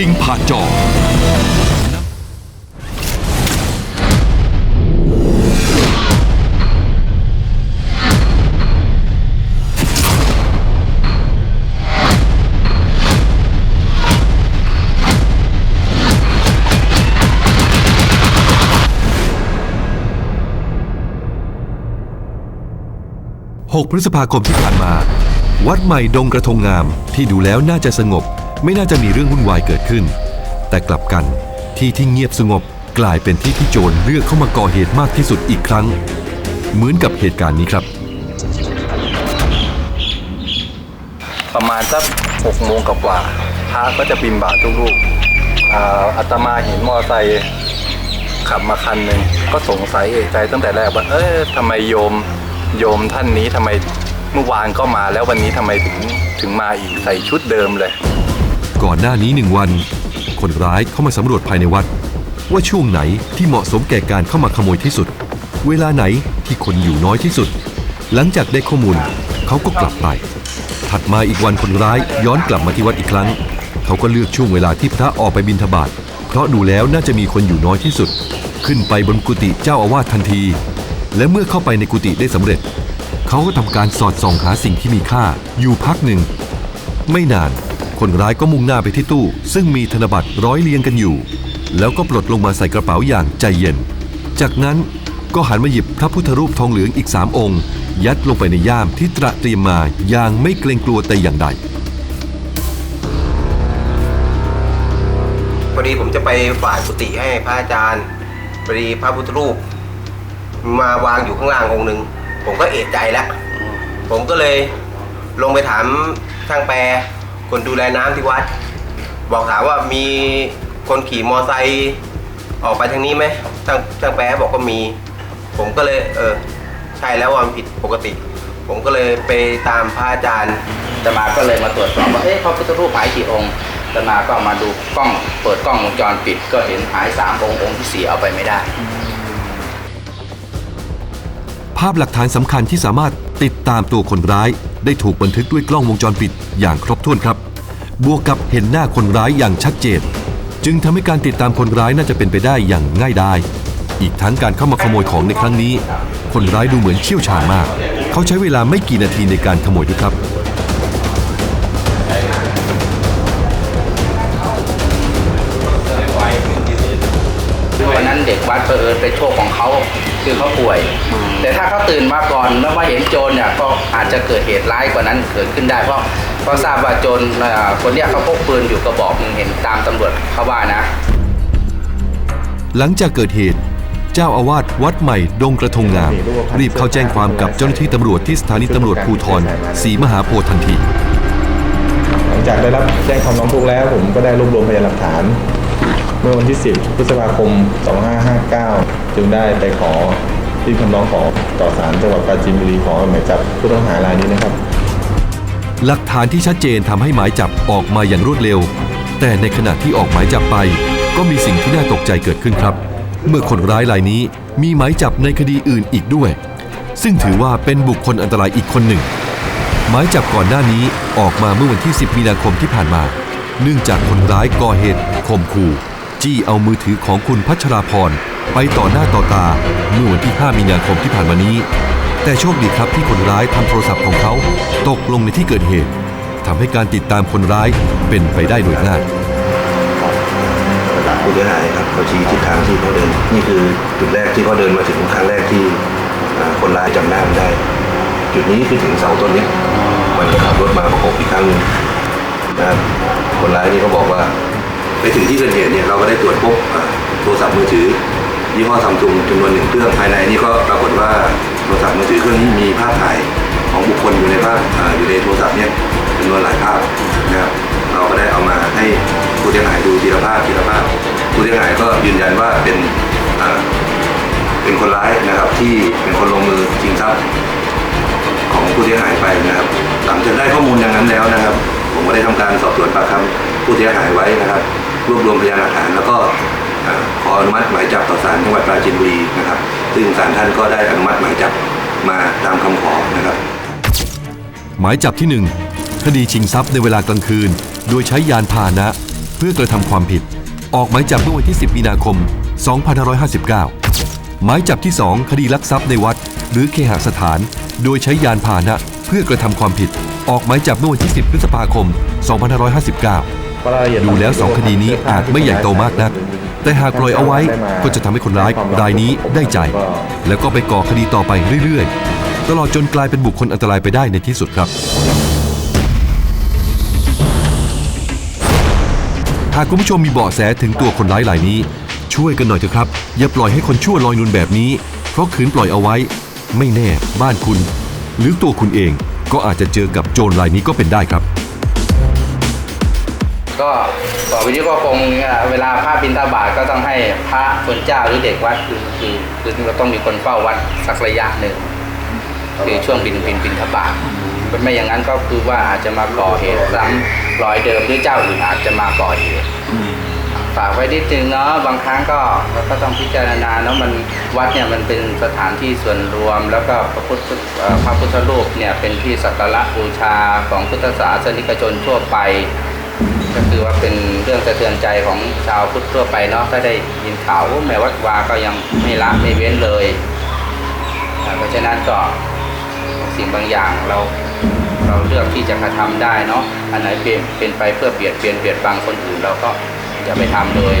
จริงผ่านจอ6 พฤษภาคมที่ผ่านมา วัดใหม่ดงกระทงงามที่ดูแล้วน่าจะสงบ ไม่น่าจะมีเรื่องวุ่นวายเกิดขึ้น แต่กลับกันที่ที่เงียบสงบกลายเป็นที่ที่โจรเลือกเข้ามาก่อเหตุมากที่สุดอีกครั้ง เหมือนกับเหตุการณ์นี้ครับ ประมาณสักหกโมงกว่าพระก็จะบินบาตทุกลูกอาอาตมาเห็นมอไซค์ขับมาคันหนึ่งก็สงสัยเอกใจตั้งแต่แรกว่า เอ๊ะทำไมโยมโยมท่านนี้ทำไมเมื่อวานก็มาแล้ววันนี้ทำไมถึงถึงมาอีกใส่ชุดเดิมเลย ก่อนหน้านี้หนึ่งวัน คนร้ายเข้ามาสำรวจภายในวัด ว่าช่วงไหนที่เหมาะสมแก่การเข้ามาขโมยที่สุด เวลาไหนที่คนอยู่น้อยที่สุด หลังจากได้ข้อมูลเขาก็กลับไป ถัดมาอีกวันคนร้ายย้อนกลับมาที่วัดอีกครั้ง เขาก็เลือกช่วงเวลาที่พระออกไปบิณฑบาตเพราะดูแล้วน่าจะมีคนอยู่น้อยที่สุด ขึ้นไปบนกุฏิเจ้าอาวาสทันที และเมื่อเข้าไปในกุฏิได้สำเร็จ เขาก็ทำการสอดส่องหาสิ่งที่มีค่าอยู่พักหนึ่ง ไม่นาน คนร้ายก็มุ่งหน้าไปที่ตู้ ซึ่งมีธนบัตรร้อยเรียงกันอยู่ แล้วก็ปลดลงมาใส่กระเป๋าอย่างใจเย็น จากนั้นก็หันมาหยิบพระพุทธรูปทองเหลืองอีกสามองค์ ยัดลงไปในย่ามที่ตระเตรียมมาอย่างไม่เกรงกลัวแต่อย่างใดพอดีผมจะไปฝากกุฏิให้พระอาจารย์พอดีพระพุทธรูป มาวางอยู่ข้างล่างองค์หนึ่งผมก็เอะใจแล้วผมก็เลยลงไปถามช่างแปร คนดูแลน้ำที่วัด บอกถามว่ามีคนขี่มอไซค์ออกไปทางนี้ไหมช่างช่างแปรบอกว่ามี ผมก็เลย เออ ใช่แล้วว่ามันผิดปกติ ผมก็เลยไปตามพระอาจารย์ อาตมาก็เลยมาตรวจสอบว่า เอ๊ะพระพุทธรูปหายกี่องค์อาตมาก็มาดูกล้อง เปิดกล้องวงจรปิด ก็เห็นหายสามองค์ องค์ที่สี่เอาไปไม่ได้ ภาพหลักฐานสำคัญที่สามารถ ติดตามตัวคนร้ายได้ถูกบันทึกด้วยกล้องวงจรปิดอย่างครบถ้วนครับ บวกกับเห็นหน้าคนร้ายอย่างชัดเจน จึงทำให้การติดตามคนร้ายน่าจะเป็นไปได้อย่างง่ายดายอีกทั้งการเข้ามาขโมยของในครั้งนี้ คนร้ายดูเหมือนเชี่ยวชาญมาก เขาใช้เวลาไม่กี่นาทีในการขโมยด้วยครับ ผอิญเป็นโชคของเขาคือเขาป่วย แต่ถ้าเขาตื่นมาก่อนแล้วมาเห็นโจรเนี่ยก็อาจจะเกิดเหตุร้ายกว่านั้นเกิดขึ้นได้เพราะเพราะทราบว่าโจรเอ่อคนเนี้ยเขาพกปืนอยู่กระบอกหนึงเห็นตามตำรวจเขาว่านะ หลังจากเกิดเหตุ เจ้าอาวาสวัดใหม่ดงกระทงงาม รีบเข้าแจ้งความกับเจ้าหน้าที่ตำรวจที่สถานีตำรวจภูธรศรีมหาโพธิ์ทันที หลังจากได้รับแจ้งความร้องทุกข์แล้ว ผมก็ได้รวบรวมพยานหลักฐาน เมื่อวันที่ 10 พฤษภาคม 2559 จึงได้ไปขอที่คำร้องขอต่อศาลจังหวัดปราจีนบุรีขอหมายจับผู้ต้องหารายนี้นะครับ หลักฐานที่ชัดเจนทำให้หมายจับออกมาอย่างรวดเร็ว แต่ในขณะที่ออกหมายจับไป ก็มีสิ่งที่น่าตกใจเกิดขึ้นครับ เมื่อคนร้ายรายนี้มีหมายจับในคดีอื่นอีกด้วย ซึ่งถือว่าเป็นบุคคลอันตรายอีกคนหนึ่ง หมายจับก่อนหน้านี้ออกมาเมื่อวันที่ 10 มีนาคมที่ผ่านมา เนื่องจากคนร้ายก่อเหตุข่มขู่ จี้เอามือถือของคุณพัชราพรไปต่อหน้าต่อตาเมื่อวันที่ 5 มีนาคมที่ผ่านมานี้ แต่โชคดีครับที่คนร้ายทำโทรศัพท์ของเขาตกลงในที่เกิดเหตุทำให้การติดตามคนร้ายเป็นไปได้โดยง่ายระดับผู้เสียหายครับเขาชี้ทิศทางที่เขาเดิน นี่คือจุดแรกที่เขาเดินมาถึงครั้งแรกที่คนร้ายจำหน้ามันได้ จุดนี้คือถึงเสาต้นนี้มันขับรถมาประกบอีกครั้งหนึงนะครับคนร้ายนี่เขาบอกว่า ไปถึงที่เกิดเหตุเนี่ยเราก็ได้ตรวจพบโทรศัพท์มือถือยี่ห้อซัมซุงจำนวนหนึ่งเครื่องภายในนี่ก็ปรากฏว่าโทรศัพท์มือถือเครื่องนี้มีภาพถ่ายของบุคคลอยู่ในภาพออยู่ในโทรศัพท์เนี่ยจำนวนหลายภาพนะครับเราก็ได้เอามาให้ผู้เสียหายดูทีละภาพทีละภาพผู้เสียหายก็ยืนยันว่าเป็นเป็นคนร้ายนะครับที่เป็นคนลงมือชิงทรัพย์ของผู้เสียหายไปนะครับหลังจากได้ข้อมูลอย่างนั้นแล้วนะครับ ผมก็ได้ทำการสอบสวนปากคำผู้เสียหายไว้นะครับ รวบรวมพยานหลักฐาน แล้วก็ขออนุมัติหมายจับต่อศาลจังหวัดปราจีนบุรีนะครับ ซึ่งศาลท่านก็ได้อนุมัติหมายจับมาตามคำขอนะครับ หมายจับที่ 1 คดีชิงทรัพย์ในเวลากลางคืน โดยใช้ยานพาหนะ เพื่อกระทำความผิด ออกหมายจับเมื่อวันที่ 10 มีนาคม 2559 หมายจับที่ 2 คดีลักทรัพย์ในวัด หรือเคหสถาน โดยใช้ยานพาหนะ เพื่อกระทำความผิด ออกหมายจับเมื่อวันที่ 10 พฤษภาคม 2559 ดูแล้วสองคดีนี้อาจไม่ใหญ่โตมากนัก แต่หากปล่อยเอาไว้ก็จะทำให้คนร้ายรายนี้ได้ใจ แล้วก็ไปก่อคดีต่อไปเรื่อยๆ ตลอดจนกลายเป็นบุคคลอันตรายไปได้ในที่สุดครับ หากคุณผู้ชมมีเบาะแสถึงตัวคนร้ายรายนี้ ช่วยกันหน่อยเถอะครับ อย่าปล่อยให้คนชั่วลอยนวลแบบนี้ เพราะขืนปล่อยเอาไว้ ไม่แน่บ้านคุณ หรือตัวคุณเองก็อาจจะเจอกับโจรรายนี้ก็เป็นได้ครับ ก็ต่อไปนี้ก็คงเวลาพระบิณฑบาตก็ต้องให้พระคนเจ้าหรือเด็กวัดคือคือคือเราต้องมีคนเฝ้าวัดสักระยะหนึ่งคือช่วงบินบินบินทบาทไม่อย่างนั้นก็คือว่าอาจจะมาก่อเหตุซ้ำรอยเดิมหรือเจ้าอื่นอาจจะมาก่อเหตุฝากไว้นิดนึงเนาะบางครั้งก็เราก็ต้องพิจารณาเนาะมันวัดเนี่ยมันเป็นสถานที่ส่วนรวม แล้วก็พระพุทธพระพุทธรูปเนี่ยเป็นที่สักการะบูชาของพุทธศาสนิกชนทั่วไป ก็คือว่าเป็นเรื่องสะเทือนใจของชาวพุทธทั่วไปเนาะถ้าได้ยินข่าวว่าแม่วัดวาก็ยังไม่ละไม่เว้นเลยเพราะฉะนั้นก็สิ่งบางอย่างเราเราเลือกที่จะกระทำได้เนาะอันไหนเป็นเป็นไปเพื่อเบียดเบียนเบียดบังคนอื่นเราก็อย่าไปทำเลย